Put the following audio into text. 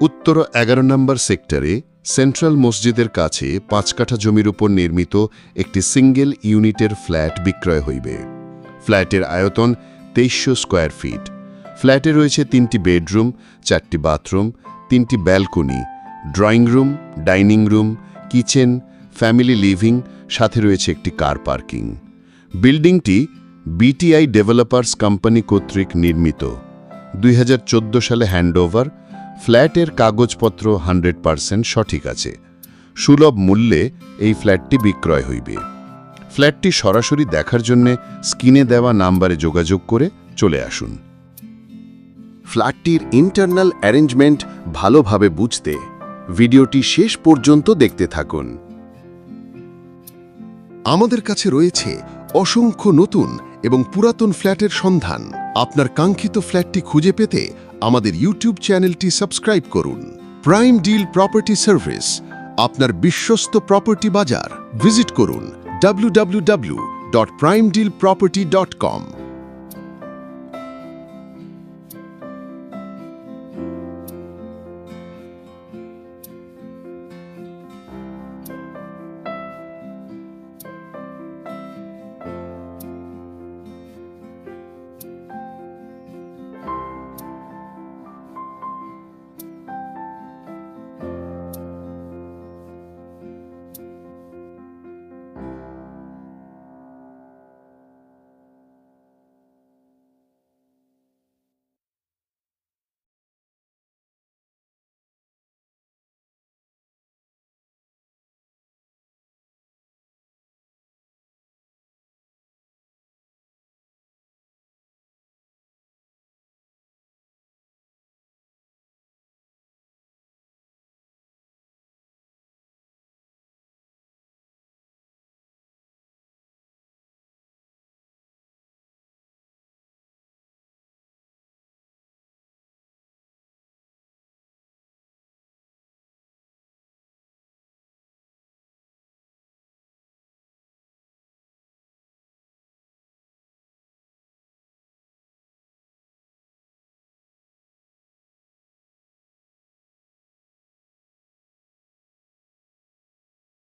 উত্তর এগারো নম্বর সেক্টরে সেন্ট্রাল মসজিদের কাছে পাঁচ কাঠা জমির উপর নির্মিত একটি সিঙ্গেল ইউনিটের ফ্ল্যাট বিক্রয় হইবে। ফ্ল্যাটের আয়তন তেইশশো স্কোয়ার ফিট। ফ্ল্যাটে রয়েছে তিনটি বেডরুম, চারটি বাথরুম, তিনটি balcony, drawing room, dining room, kitchen, family living, সাথে রয়েছে একটি কার পার্কিং। বিল্ডিংটি বিটিআই ডেভেলপার্স কোম্পানি কর্তৃক নির্মিত। দুই হাজার চোদ্দ সালে হ্যান্ডওভার ফ্ল্যাটের কাগজপত্র হান্ড্রেড পারসেন্ট সঠিক আছে। সুলভ মূল্যে এই ফ্ল্যাটটি বিক্রয় হইবে। ফ্ল্যাটটি সরাসরি দেখার জন্য স্ক্রিনে দেওয়া নাম্বারে যোগাযোগ করে চলে আসুন। ফ্ল্যাটটির ইন্টারনাল অ্যারেঞ্জমেন্ট ভালোভাবে বুঝতে ভিডিওটি শেষ পর্যন্ত দেখতে থাকুন। আমাদের কাছে রয়েছে অসংখ্য নতুন এবং পুরাতন ফ্ল্যাটের সন্ধান। আপনার কাঙ্ক্ষিত ফ্ল্যাটটি খুঁজে পেতে আমাদের ইউটিউব চ্যানেলটি সাবস্ক্রাইব করুন। প্রাইম ডিল প্রপার্টি সার্ভিস, আপনার বিশ্বস্ত প্রপার্টি বাজার। ভিজিট করুন www.primedealproperty.com